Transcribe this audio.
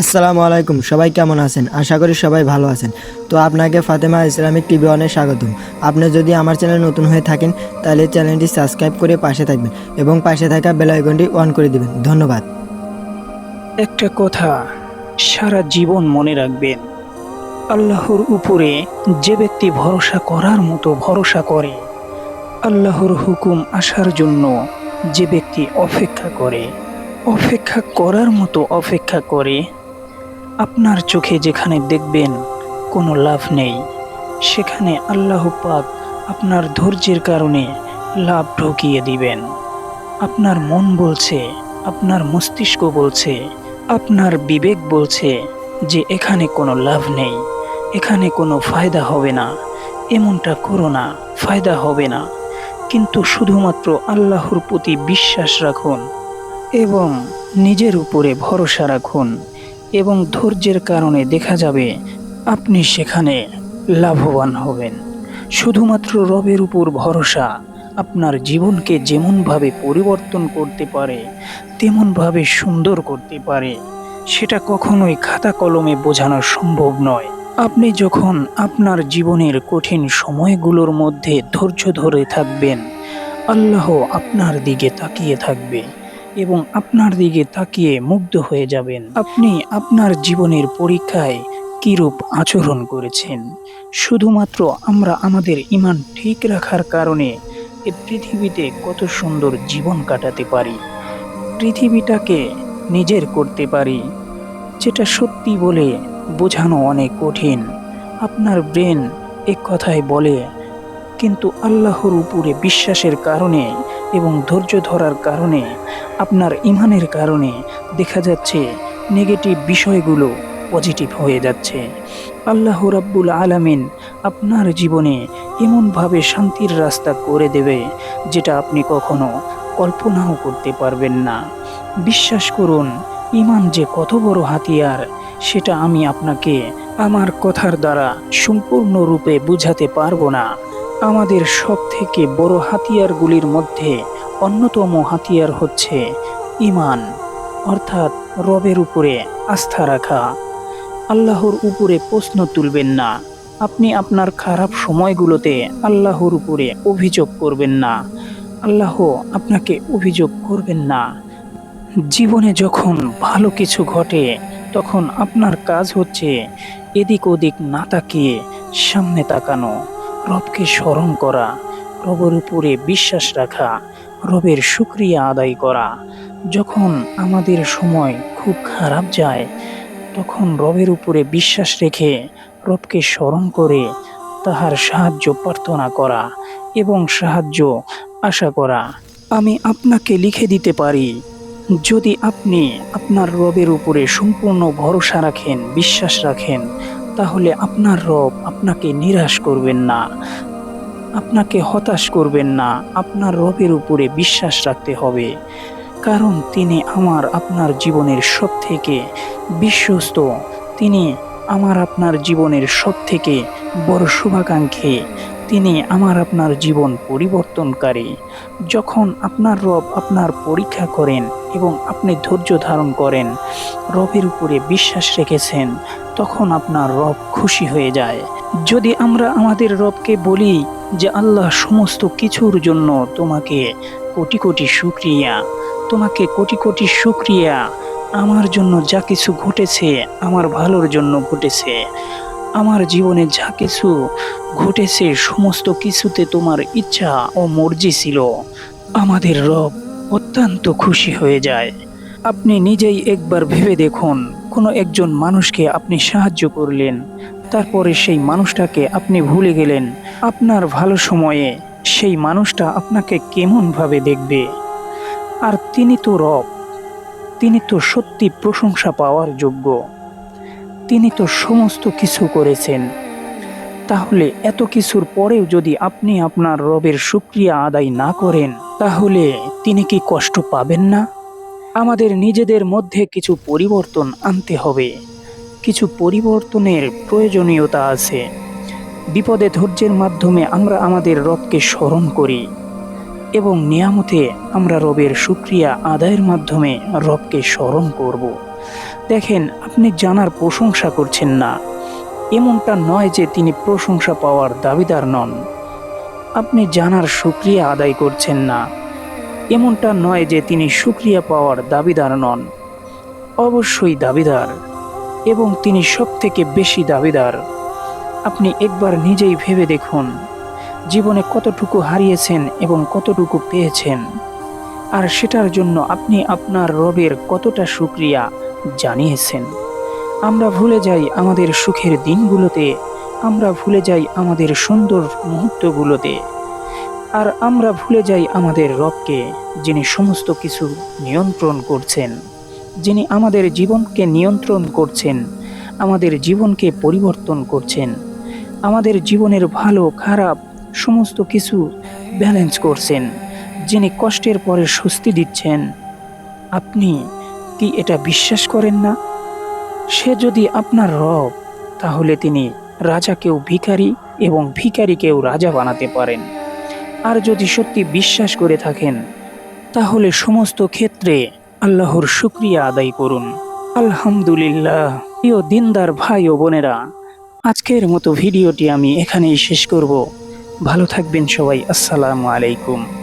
আসসালামু আলাইকুম, সবাই কেমন আছেন? আশা করি সবাই ভালো আছেন। তো আপনাকে ফাতেমা ইসলামিক টিভি অনে স্বাগতম। আপনি যদি আমার চ্যানেল নতুন হয়ে থাকেন, তাহলে চ্যানেলটি সাবস্ক্রাইব করে পাশে থাকবেন এবং পাশে থাকা বেল আইকনটি অন করে দিবেন। ধন্যবাদ। একটা কথা সারা জীবন মনে রাখবেন, আল্লাহর উপরে যে ব্যক্তি ভরসা করার মতো ভরসা করে, আল্লাহর হুকুম আসার জন্য যে ব্যক্তি অপেক্ষা করে, অপেক্ষা করার মতো অপেক্ষা করে আপনার চোখে যেখানে দেখবেন কোনো লাভ নেই, সেখানে আল্লাহ পাক আপনার ধৈর্যের কারণে লাভ ঢুকিয়ে দিবেন। আপনার মন বলছে, আপনার মস্তিষ্ক বলছে, আপনার বিবেক বলছে যে এখানে কোনো লাভ নেই, এখানে কোনো ফায়দা হবে না, এমনটা করো না, ফায়দা হবে না। কিন্তু শুধুমাত্র আল্লাহর প্রতি বিশ্বাস রাখুন এবং নিজের উপরে ভরসা রাখুন। এবং ধৈর্যের কারণে দেখা যাবে আপনি সেখানে লাভবান হবেন। শুধুমাত্র রবের উপর ভরসা আপনার জীবনকে যেমনভাবে পরিবর্তন করতে পারে, তেমনভাবে সুন্দর করতে পারে, সেটা কখনোই খাতা কলমে বোঝানো সম্ভব নয়। আপনি যখন আপনার জীবনের কঠিন সময়গুলোর মধ্যে ধৈর্য ধরে থাকবেন, আল্লাহ আপনার দিকে তাকিয়ে থাকবে। এবং আপনার দিকে তাকিয়ে মুগ্ধ হয়ে যাবেন। আপনি আপনার জীবনের পরীক্ষায় কিরূপ আচরণ করেছেন? শুধুমাত্র আমরা আমাদের ইমান ঠিক রাখার কারণে এ পৃথিবীতে কত সুন্দর জীবন কাটাতে পারি, পৃথিবীটাকে নিজের করতে পারি, যেটা সত্যি বলে বোঝানো অনেক কঠিন। আপনার ব্রেন এক কথায় বলে, কিন্তু আল্লাহর উপরে বিশ্বাসের কারণে এবং ধৈর্য ধরার কারণে, আপনার ইমানের কারণে দেখা যাচ্ছে নেগেটিভ বিষয়গুলো পজিটিভ হয়ে যাচ্ছে। আল্লাহ রাব্বুল আলামিন আপনার জীবনে এমনভাবে শান্তির রাস্তা করে দেবে যেটা আপনি কখনো কল্পনাও করতে পারবেন না। বিশ্বাস করুন, ইমান যে কত বড় হাতিয়ার, সেটা আমি আপনাকে আমার কথার দ্বারা সম্পূর্ণরূপে বুঝাতে পারব না। আমাদের সব থেকে বড় হাতিয়ারগুলির মধ্যে অন্যতম হাতিয়ার হচ্ছে ইমান অর্থাৎ রবের উপরে আস্থা রাখা। আল্লাহর উপরে প্রশ্ন তুলবেন না। আপনি আপনার খারাপ সময়গুলোতে আল্লাহর উপরে অভিযোগ করবেন না। আল্লাহ আপনাকে অভিযোগ করবেন না। জীবনে যখন ভালো কিছু ঘটে, তখন আপনার কাজ হচ্ছে এদিক ওদিক না তাকিয়ে সামনে তাকানো। রবকে স্মরণ করা, রবের উপরে বিশ্বাস রাখা, রবের শুক্রিয়া আদায় করা। যখন আমাদের সময় খুব খারাপ যায়, তখন রবের উপরে বিশ্বাস রেখে রবকে স্মরণ করে তাহার সাহায্য প্রার্থনা করা এবং সাহায্য আশা করা। আমি আপনাকে লিখে দিতে পারি, যদি আপনি আপনার রবের উপরে সম্পূর্ণ ভরসা রাখেন, বিশ্বাস রাখেন তাহলে আপনার রব আপনাকে নিরাশ করবেন না। আপনাকে হতাশ করবেন না। আপনার রবের উপরে বিশ্বাস রাখতে হবে। কারণ তিনি আমার আপনার জীবনের সব থেকে বিশ্বস্ত। তিনি আমার আপনার জীবনের সব থেকে বড় শুভাকাঙ্ক্ষী। তিনি আমার আপনার জীবন পরিবর্তনকারী। যখন আপনার রব আপনার পরীক্ষা করেন এবং আপনি ধৈর্য ধারণ করেন, রবের উপরে বিশ্বাস রেখেছেন তখন আপনার রব খুশি হয়ে যায়। যদি আমরা আমাদের রবকে বলি যে আল্লাহ সমস্ত কিছুর জন্য তোমাকে কোটি কোটি শুক্রিয়া, তোমাকে কোটি কোটি শুক্রিয়া, আমার জন্য যা কিছু ঘটেছে আমার ভালোর জন্য ঘটেছে, আমার জীবনে যা কিছু ঘটেছে সমস্ত কিছুতে তোমার ইচ্ছা ও মর্জি ছিল, আমাদের রব অত্যন্ত খুশি হয়ে যায়। আপনি নিজেই একবার ভেবে দেখুন কোনো একজন মানুষকে আপনি সাহায্য করলেন, তারপরে সেই মানুষটাকে আপনি ভুলে গেলেন। আপনার ভালো সময়ে সেই মানুষটা আপনাকে কেমনভাবে দেখবে? আর তিনি তো রব। তিনি তো সত্যি প্রশংসা পাওয়ার যোগ্য। তিনি তো সমস্ত কিছু করেছেন। তাহলে এত কিছুর পরেও যদি আপনি আপনার রবের শুক্রিয়া আদায় না করেন, তাহলে তিনি কি কষ্ট পাবেন না? আমাদের নিজেদের মধ্যে কিছু পরিবর্তন আনতে হবে। কিছু পরিবর্তনের প্রয়োজনীয়তা আছে। বিপদে ধৈর্যের মাধ্যমে আমরা আমাদের রবকে স্মরণ করি এবং নিয়ামতে আমরা রবের শুক্রিয়া আদায়ের মাধ্যমে রবকে স্মরণ করব। দেখেন, আপনি জানার প্রশংসা করছেন না। এমনটা নয় যে তিনি প্রশংসা পাওয়ার দাবিদার নন। আপনি জানার সুক্রিয়া আদায় করছেন না। এমনটা নয় যে তিনি সুক্রিয়া পাওয়ার দাবিদার নন। অবশ্যই দাবিদার, এবং তিনি সব থেকে বেশি দাবিদার। আপনি একবার নিজেই ভেবে দেখুন, জীবনে কতটুকু হারিয়েছেন এবং কতটুকু পেয়েছেন, আর সেটার জন্য আপনি আপনার রবের কতটা সুক্রিয়া জানিয়েছেন। আমরা ভুলে যাই আমাদের সুখের দিনগুলোতে, আমরা ভুলে যাই আমাদের সুন্দর মুহূর্তগুলোতে। আর আমরা ভুলে যাই আমাদের রবকে, যিনি সমস্ত কিছু নিয়ন্ত্রণ করছেন। যিনি আমাদের জীবনকে নিয়ন্ত্রণ করছেন, আমাদের জীবনকে পরিবর্তন করছেন, আমাদের জীবনের ভালো, খারাপ, সমস্ত কিছু ব্যালেন্স করছেন, যিনি কষ্টের পরে স্বস্তি দিচ্ছেন। আপনি কি এটা বিশ্বাস করেন না? সে যদি আপনার রব, তাহলে তিনি রাজাকেও ভিখারি এবং ভিখারিকেও রাজা বানাতে পারেন। আর যদি সত্যি বিশ্বাস করে থাকেন, তাহলে সমস্ত ক্ষেত্রে আল্লাহর শুক্রিয়া আদায় করুন। আলহামদুলিল্লাহ। প্রিয় দিনদার ভাই ও বোনেরা, আজকের মতো ভিডিওটি আমি এখানেই শেষ করব। ভালো থাকবেন সবাই। আসসালামু আলাইকুম।